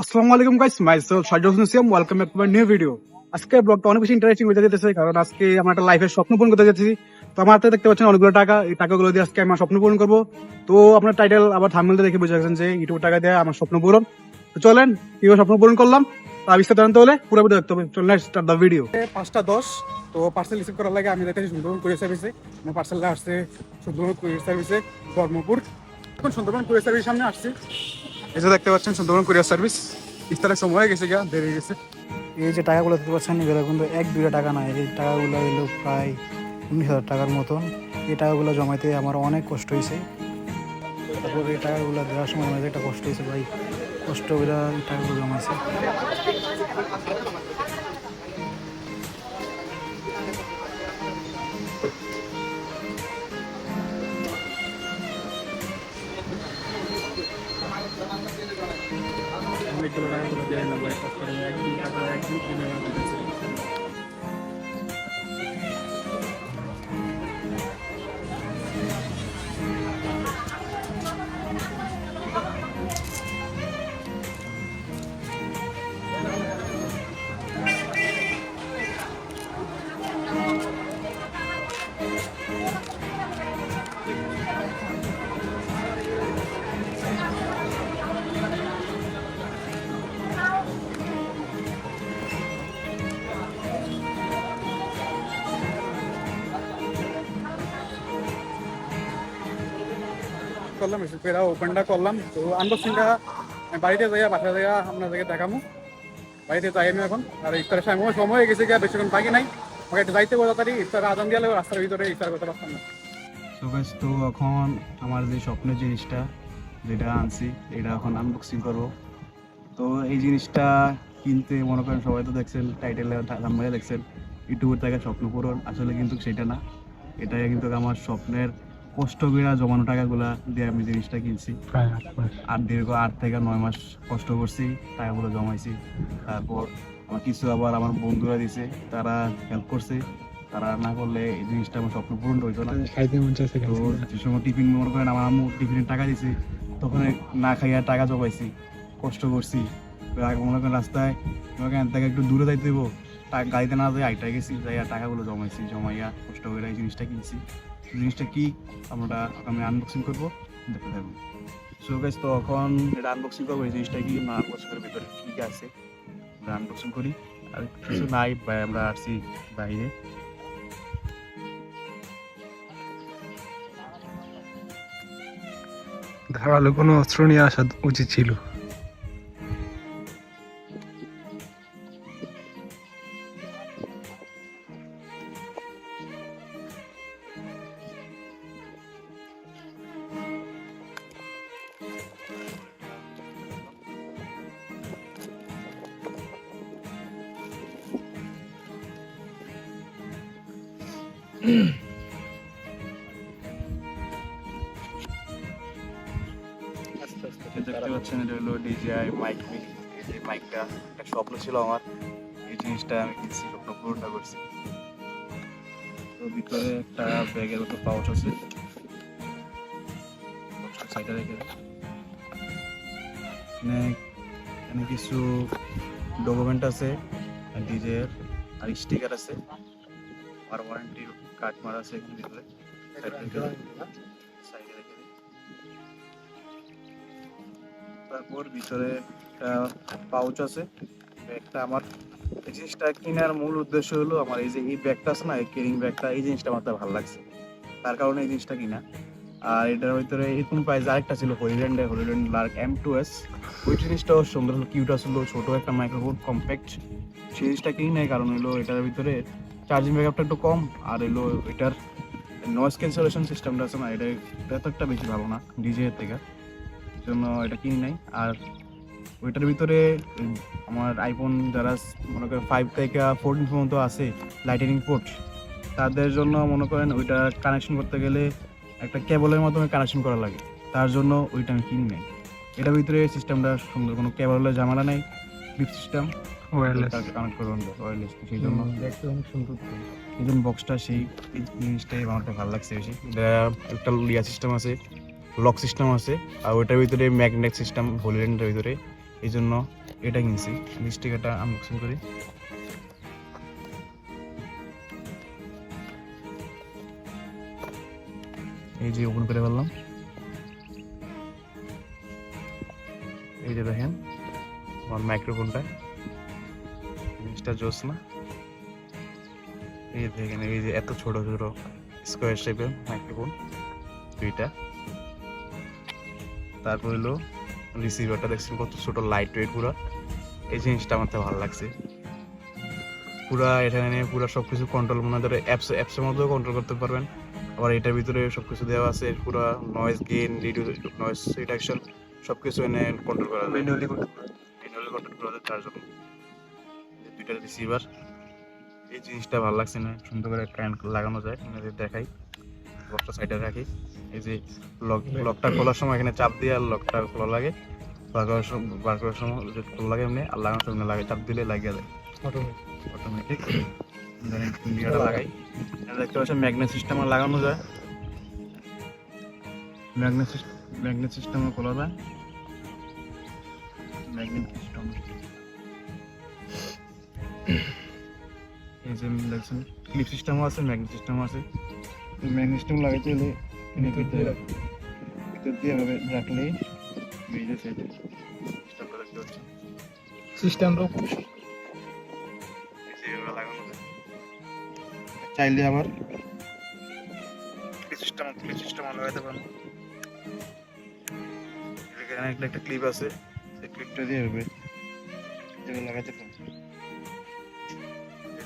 আসসালামু আলাইকুম guys myself Sayed Hossain Siam welcome back to my new video আজকে ব্লগটা অনেক বেশি ইন্টারেস্টিং হতে যেতেছে, কারণ আজকে আমরা একটা লাইফের স্বপ্ন পূরণ করতে যাচ্ছি। তো আমার হাতে দেখতে পাচ্ছেন অনেকগুলো টাকা, এই টাকাগুলো দিয়ে আজকে আমার স্বপ্ন পূরণ করব। তো আপনার টাইটেল আবার থামমেলতে দেখে বুঝে গেছেন যে ইউটিউব টাকা দিয়ে আমার স্বপ্ন পূরণ। তো চলেন, কীভাবে স্বপ্ন পূরণ করলাম, তা বিস্তারিত জানতে হলে পুরো ভিডিও দেখতে হবে। চলেন স্টার্ট দ্য ভিডিও পাঁচটা দশ, তো পার্সেল রিসিভ করার লাগে আমি দেখেছি সুন্দরবন কুরিয়ার সার্ভিসে আমার পার্সেলটা আসছে সুন্দরবন কুরিয়ার সার্ভিসে ধর্মপুর। এখন সুন্দরবন কুরিয়ার সার্ভিস সামনে আসছি। যে দেখতে পাচ্ছেন সুন্দরবন কুরিয়ার সার্ভিস। ইফতারের সময় হয়ে গেছে গা, দেরি গেছে। এই যে টাকাগুলো দেখতে পাচ্ছেন, এগুলো কিন্তু এক, দুইটা টাকা নাই এই টাকাগুলো এলো প্রায় উনিশ হাজার টাকার মতন। এই টাকাগুলো জমাইতে আমার অনেক কষ্ট হয়েছে। তারপর এই টাকাগুলো দেওয়ার সময় আমাদের একটা কষ্ট হয়েছে, ভাই। কষ্ট করে টাকাগুলো জমাইছে। অনেকগুলো টাকাগুলো দিয়ে নিলাম ভাই কষ্ট করে একদিন করলাম এসে ফেরা ওপেনটা করলাম। তো আনবক্সিংটা বাড়িতে যাইয়া বাসা যাইয়া আপনাদেরকে দেখামু। বাড়িতে যাই আমি এখন। আর ইফতারের সময় সময় হয়ে গেছে গিয়া বেশিক্ষণ বাকি নাই। আমাকে একটু যাইতে বলো তাড়াতাড়ি, ইফতার আজান দিয়ালে রাস্তার ভিতরে ইফতার করতে পারতাম না। তো গাইস তো এখন আমার যে স্বপ্নের জিনিসটা, যেটা আনছি, এটা এখন আনবক্সিং করব। তো এই জিনিসটা কিনতে, মনে করেন সবাই তো দেখছেন টাইটেলে দেখছেন। ইউটিউবের থেকে স্বপ্ন পূরণ, আসলে কিন্তু সেটা না। এটাই কিন্তু আমার স্বপ্নের কষ্ট করে জমানো টাকাগুলা দিয়ে আমি জিনিসটা কিনছি। আর দীর্ঘ আট থেকে নয় মাস কষ্ট করছি টাকাগুলো জমাইছি। তারপর আমার কিছু আবার আমার বন্ধুরা দিছে তারা হেল্প করছে। তারা না করলে এই জিনিসটা আমার স্বপ্ন পূরণ হইতো না। তো যে সময় টিফিন মনে করেন আমার আম্মু টিফিনের টাকা দিছে তখন না খাইয়া টাকা জমাইছি কষ্ট করছি। মনে করেন রাস্তায় মনে করেন এখান থেকে একটু দূরে যাইতে দেবো গাড়িতে না যাই আইটা গেছি, যাইয়া টাকাগুলো জমাইছি, জমাইয়া কষ্ট করে এই জিনিসটা কিনছি। জিনিসটা কি? আমরা আমি আনবক্সিং করব, দেখতে থাকব সো গাইস তো এখন এটা আনবক্সিং করব, এই জিনিসটা কি না বছরের ভিতরে কি আছে? আমরা আনবক্সিং করি। আর কিছু নাই আমরা আসছি বাইরে। ধারালো কোনো অস্ত্র নিয়ে আসা উচিত ছিল। স্বপ্ন ছিল আমার। এই জিনিসটা আমি কিনছি স্বপ্ন পূরণটা করছি। তো ভিতরে একটা ব্যাগের মতো পাউচ আছে। সাইডে এখানে কিছু ডকুমেন্ট আছে ডিজে আর স্টিকার আছে। আর ওয়ারেন্টির কার্ড মারা আছে এখানে সাইডে রেখে দিই। দিই। তারপর ভিতরে একটা পাউচ আছে। ব্যাগটা আমার এই জিনিসটা কেনার মূল উদ্দেশ্য হলো আমার এই যে এই ব্যাগটা আছে না এই কেরিং ব্যাগটা এই জিনিসটা আমার ভালো লাগছে। তার কারণে এই জিনিসটা কিনা। আর এটার ভিতরে এরকম প্রাইস আরেকটা ছিল হলিল্যান্ডে Holyland Lark M two S ওই জিনিসটাও সুন্দর কিউট আসলো ছোট একটা মাইক্রোফোন কম্প্যাক্ট সেই জিনিসটা কিনি নাই কারণ হলো এটার ভিতরে চার্জিং ব্যাকআপটা একটু কম, আর এলো এটার নয়েজ ক্যান্সেলেশন সিস্টেমটা আছে না, এটা এটা তো একটা বেশি ভালো না ডিজে এর থেকে। জন্য এটা কিনি নাই। আর ওইটার ভিতরে, আমার আইফোন যারা মনে করেন ফাইভ থেকে ফোরটিন পর্যন্ত আছে লাইটেনিং পোর্ট তাদের জন্য মনে করেন ওইটা কানেকশন করতে গেলে একটা কেবলের মাধ্যমে কানেকশন করা লাগে। তার জন্য ওইটা আমি কিনি নাই। এটার ভিতরে সিস্টেমটা সুন্দর, কোনো কেবলের ঝামেলা নেই। ক্লিপ সিস্টেম ওয়্যারলেস কানেক্ট করে ওয়ারলেস সেই জন্য। দেখতে অনেক সুন্দর এই জন্য বক্সটা সেই জিনিসটাই আমার ভালো লাগছে বেশি। একটা লিয়া সিস্টেম আছে লক সিস্টেম আছে আর ওইটার ভিতরে ম্যাগনেট সিস্টেম ভলিউমের ভিতরে। এই জন্য এটা কিনছি। স্টিকারটা আনবক্সিং করি। এই যে ওপেন করে ফেললাম। এই যে দেখেন আমার মাইক্রোফোনটা জিনিসটা জোস না। এই দেখেন এই যে এত ছোট ছোট স্কোয়ার শেপের মাইক্রোফোন দুইটা। তারপর হলো রিসিভারটা দেখছেন কত ছোট লাইট ওয়েট পুরো। এই জিনিসটা আমার তো ভালো লাগছে। পুরা এখানে পুরা সবকিছু কন্ট্রোল মনে ধরে অ্যাপস অ্যাপসের মধ্যেও কন্ট্রোল করতে পারবেন। আবার এটার ভিতরে সব কিছু দেওয়া আছে পুরা নয়েজ গেইন রিডিউ নয়েজ রিডাকশন সবকিছু এনে কন্ট্রোল করা যায়। ম্যানুয়ালি কন্ট্রোল করা যায় তার জন্য। দুইটা রিসিভার এই জিনিসটা ভালো লাগছে না সুন্দর করে কারেন্ট লাগানো যায় আপনাদের দেখাই লকটা সাইডে রাখি। এই যে লক লকটা খোলার সময় এখানে চাপ দিয়ে আর লকটা খোলা লাগে। বার করার সময় বার করার সময় যে খোলা লাগে এমনি আর লাগানোর সময় লাগে চাপ দিলে লাগিয়ে যায় অটোমেটিক ইন্ডিয়াটা লাগাই। দেখতে পাচ্ছেন ম্যাগনেট সিস্টেম লাগানো যায়। ম্যাগনেট সিস্টেম ম্যাগনেট সিস্টেমও খোলা যায়। ম্যাগনেট সিস্টেম এই যে দেখছেন ক্লিপ সিস্টেমও আছে ম্যাগনেট সিস্টেমও আছে। ম্যাগনেট সিস্টেম লাগাইতে হলে ভিতরে দিয়ে এভাবে রাখলেই বেরিয়ে যাচ্ছে সিস্টেমটা দেখতে পাচ্ছেন সিস্টেমটাও খুব লাগানো যায় চাইলে আবার সিস্টেম ক্লিপ সিস্টেম লাগাইতে পারেন। এখানে একটা একটা ক্লিপ আছে সেই ক্লিপটা দিয়ে হবে লাগাইতে পারেন।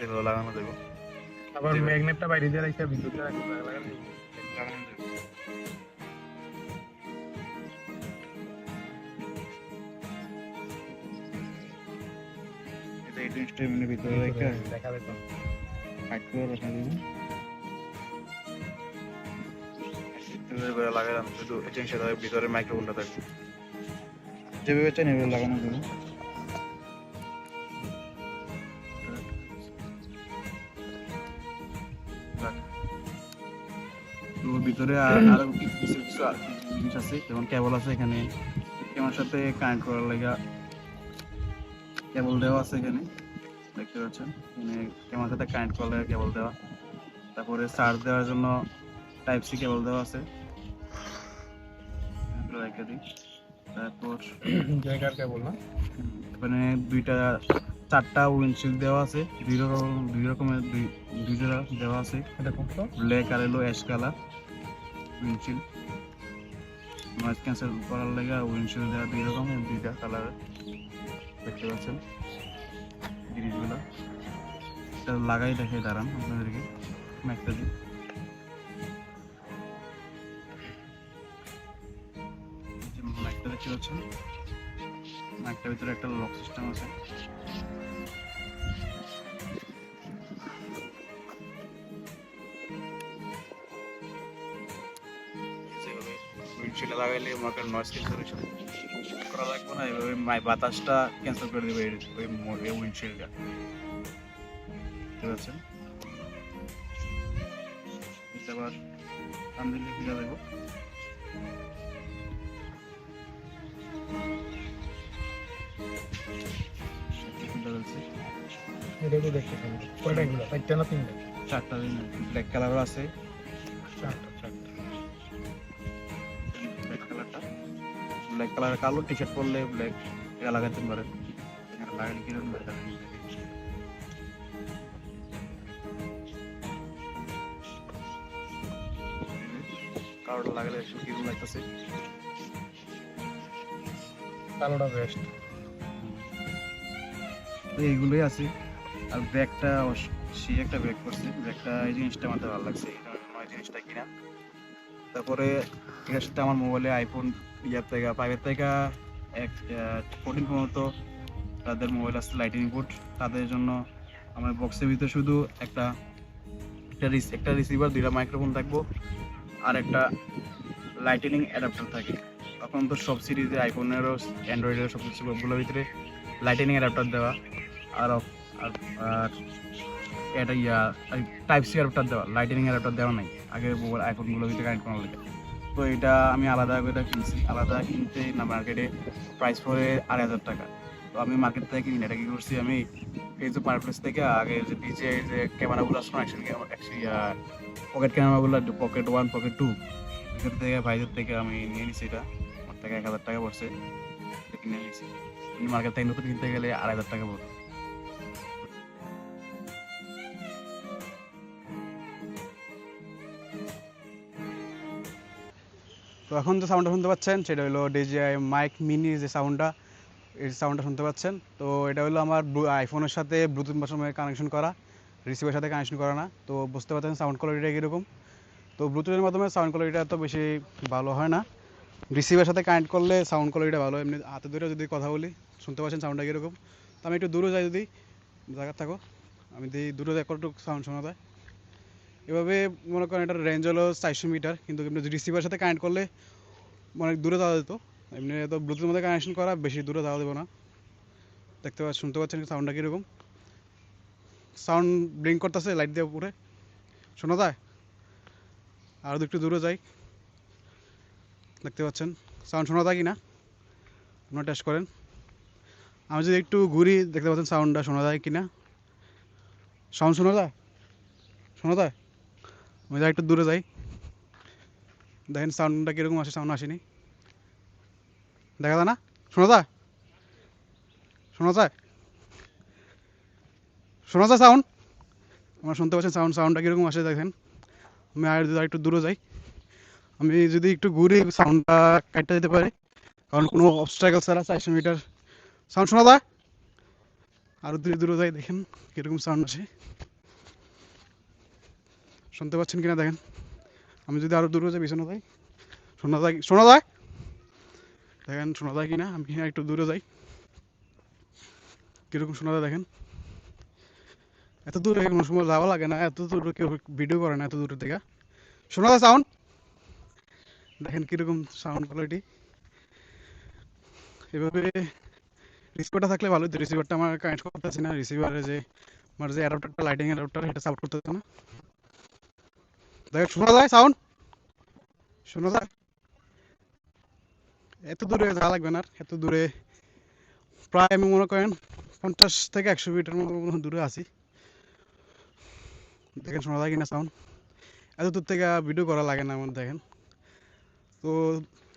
এই লাগানো দেবো আবার ম্যাগনেটটা বাইরে দিয়ে রাখতে লাগালে লাগানো দেবো এটা এই জিনিসটা এমনি ভিতরে রেখে লাগালাম শুধু এই জিনিসটা ভিতরে মাইক্রোফোনটা থাকবে যেভাবে চান এভাবে লাগানো দেবো ভিতরে আর কিছু কিছু জিনিস আছে। যেমন কেবল আছে এখানে। কেমন সাথে কানেক্ট করার লাগা কেবল দেওয়া আছে এখানে। দেখতে পাচ্ছেন? মানে কেমন সাথে কানেক্ট করার লাগা কেবল দেওয়া। তারপরে চার্জ দেওয়ার জন্য টাইপ সি কেবল দেওয়া আছে। রেখে দিই। তারপর জায়গার কেবল না? এখানে দুইটা চারটা উইন্ডশিল্ড দেওয়া আছে। দুই রকম দুই রকমের দুই দুইটা দেওয়া আছে। এটা ব্ল্যাক আর এলো ash colour windshield noise cancel করার লেগে উইন্ডশিল্ড দেওয়া দুই রকমের, দুইটা কালার দেখতে পাচ্ছেন। জিনিসগুলো। লাগাই দেখে দাঁড়ান আপনাদেরকে। ম্যাকটা দিই। ম্যাকটা দেখতে পাচ্ছেন। ম্যাকটার ভিতরে একটা লক সিস্টেম আছে। উইন্ডশিল্ডে লাগাইলে মনে করেন নয়েজ ক্যান্সেলেশন করা লাগবে না এভাবে মাই বাতাসটা ক্যান্সেল করে দেবে ওই উইন্ডশিল্ডটা পারছেন? এটা আবার টান দিলে দেবো পাবো কয়টা গুলো চারটা ব্ল্যাক কালারও আছে। কালার কালো টি শার্ট পরলে ব্ল্যাক এটা লাগাতে পারেন লাগালে কীরকম কালোটা লাগালে কীরকম লাগতেছে। কালোটা বেস্ট তো এইগুলোই আছে। আর ব্যাগটা সে একটা ব্যাগ করছে ব্যাগটা এই জিনিসটা আমার ভালো লাগছে। এই জিনিসটা কিনা। তারপরে এটার সাথে আমার মোবাইলে আইফোন ইয়ার থেকে ফাইভের থেকে, এক ফোরটিন তাদের মোবাইল আসছে লাইটিং ইনপুট তাদের জন্য আমার বক্সের ভিতরে শুধু একটা একটা একটা রিসিভার দুইটা মাইক্রোফোন থাকব আর একটা লাইটেনিং অ্যাডাপ্টার থাকে। তখন তো সব সিরিজে আইফোনেরও অ্যান্ড্রয়েডেরও সব কিছু সবগুলোর ভিতরে লাইটেনিং অ্যাডাপ্টার দেওয়া। আর আর এটা ইয়া টাইপ সি অ্যাডাপ্টার দেওয়া লাইটেনিং অ্যাডাপ্টার দেওয়া নাই। আগে আইফোনগুলোর ভিতরে কানেক্ট করার লাগে। তো এটা আমি আলাদা করে কিনছি। আলাদা কিনতে না মার্কেটে প্রাইস পড়ে আড়াই হাজার টাকা। তো আমি মার্কেট থেকে কিনি এটা কি করছি আমি এই যে পারপ্লেস থেকে আগে যে ডিজে যে ক্যামেরাগুলো আসলো অ্যাকশন পকেট ক্যামেরাগুলো পকেট ওয়ান পকেট টু এখান থেকে ভাইদের থেকে আমি নিয়ে নিছি এটা। আমার থেকে এক হাজার টাকা পড়ছে কিনে নিয়েছি। মার্কেট থেকে নতুন কিনতে গেলে আড়াই হাজার টাকা পড়বে। তো এখন যে সাউন্ডটা শুনতে পাচ্ছেন, সেটা হলো ডিজিআই মাইক মিনি যে সাউন্ডটা এই সাউন্ডটা শুনতে পাচ্ছেন। তো এটা হলো আমার আইফোনের সাথে ব্লুটুথ মাধ্যমে কানেকশন করা রিসিভের সাথে কানেকশন করা না। তো বুঝতে পারছেন সাউন্ড কোয়ালিটিটা কীরকম। তো ব্লুটুথের মাধ্যমে সাউন্ড কোয়ালিটিটা এত বেশি ভালো হয় না। রিসিভের সাথে কানেক্ট করলে সাউন্ড কোয়ালিটিটা ভালো। এমনি হাতে ধরে যদি কথা বলি, শুনতে পাচ্ছেন সাউন্ডটা কীরকম? তো আমি একটু দূরে যাই যদি জায়গা থাকো। আমি দিই দূরে কতটুকু সাউন্ড শোনা যায়। এভাবে মনে করেন এটার রেঞ্জ হলো চারশো মিটার কিন্তু এমনি রিসিভারের সাথে কানেক্ট করলে অনেক দূরে যাওয়া যেত। এমনি তো ব্লুটুথের মধ্যে কানেকশন করা, বেশি দূরে যাওয়া দেবো না। দেখতে পাচ্ছেন, শুনতে পাচ্ছেন সাউন্ডটা কীরকম? সাউন্ড ব্লিঙ্ক করতেছে লাইট দিয়ে উপরে। শোনা যায়? আর একটু দূরে যাই। দেখতে পাচ্ছেন সাউন্ড শোনা যায় কি না আপনারা টেস্ট করেন। আমি যদি একটু ঘুরি, দেখতে পাচ্ছেন সাউন্ডটা শোনা যায় কি না সাউন্ড শোনা যায়? শোনা যায়? আমি যাই একটু দূরে যাই। দেখেন সাউন্ডটা কীরকম আসে সাউন্ড আসেনি। দেখা যায় না? শোনা যায়? শোনা যায়? শোনা যায় সাউন্ড আমার শুনতে পাচ্ছেন সাউন্ড সাউন্ডটা কীরকম আসে দেখেন। আমি আর যদি একটু দূরে যাই, আমি যদি একটু ঘুরে সাউন্ডটা কাটতে যেতে পারি, কারণ কোনো অবস্ট্রাগল ছাড়া চারশো মিটার সাউন্ড শোনা যায়? আরও দূরে দূরে যাই দেখেন কীরকম সাউন্ড আসে। শুনতে পাচ্ছেন কিনা দেখেন। আমি যদি আরও দূরে যাই পিছনে যাই। শোনা যায় শোনা যায়? দেখেন, শোনা যায় কিনা? আমি একটু দূরে যাই। কীরকম শোনা যায় দেখেন। এত দূরে কোনো সময় যাওয়া লাগে না, এত দূরে কেউ ভিডিও করে না, এত দূরে থেকে শোনা যায় সাউন্ড দেখেন কীরকম সাউন্ড কোয়ালিটি এভাবে রিসিভারটা থাকলে ভালো হতো রিসিভারটা আমার কানেক্ট করতেছি না। রিসিভারে যে আমার যে অ্যাডাপ্টারটা লাইটিং অ্যাডাপ্টার এটা সাপোর্ট করতেছে না। দেখ, শোনা যায় সাউন্ড শোনা যায়? এত দূরে যাওয়া লাগবে না এত দূরে। প্রায় আমি মনে করেন পঞ্চাশ থেকে একশো মিটার মতো দূরে আছি। দেখেন, শোনা যায় কিনা সাউন্ড এত দূর থেকে ভিডিও করা লাগে না আমার, দেখেন। তো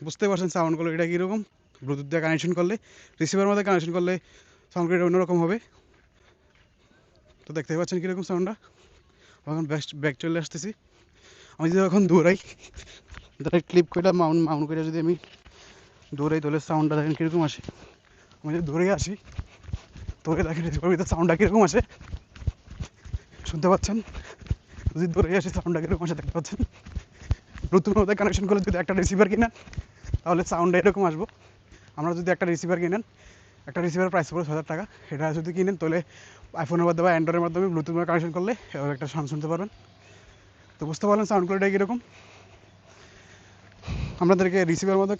বুঝতে পারছেন সাউন্ড কোয়ালিটিটা কীরকম? ব্লুটুথ দিয়ে কানেকশন করলে রিসিভার মধ্যে কানেকশন করলে সাউন্ড কোয়ালিটি অন্যরকম হবে। তো দেখতে পাচ্ছেন কীরকম সাউন্ডটা এখন ব্যাক ব্যাক চলে আসতেছি। আমি যদি এখন দৌড়াই ডাইরেক্ট ক্লিপ করে মাউন্ট মাউন্ট করে যদি আমি দৌড়াই, তাহলে সাউন্ডটা দেখেন কীরকম আসে। আমি যদি দৌড়ে আসি দৌড়ে দেখেন ভিতরে সাউন্ডটা কীরকম আসে। শুনতে পাচ্ছেন? যদি দৌড়ে আসি সাউন্ডটা কীরকম আসে দেখতে পাচ্ছেন? ব্লুটুথের মধ্যে কানেকশন করলে যদি একটা রিসিভার কিনেন, তাহলে সাউন্ডটা এরকম আসব। আমরা যদি একটা রিসিভার কিনেন, একটা রিসিভার প্রাইস পড়ে হাজার টাকা। এটা যদি কিনেন, তাহলে আইফোনের মাধ্যমে অ্যান্ড্রয়েডের মাধ্যমে ব্লুটুথ কানেকশন করলে একটা সাউন্ড শুনতে পারবেন। তো বুঝতে পারলেন সাউন্ড কোয়ালিটি কীরকম? আপনাদেরকে রিসিভার মধ্যে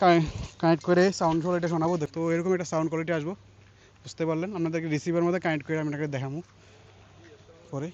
কানেক্ট করে সাউন্ড কোয়ালিটি শোনাবো। তো এরকম একটা সাউন্ড কোয়ালিটি আসব। বুঝতে পারলেন? আপনাদেরকে রিসিভার মধ্যে কানেক্ট করে আমি এটাকে দেখাবো। পরে।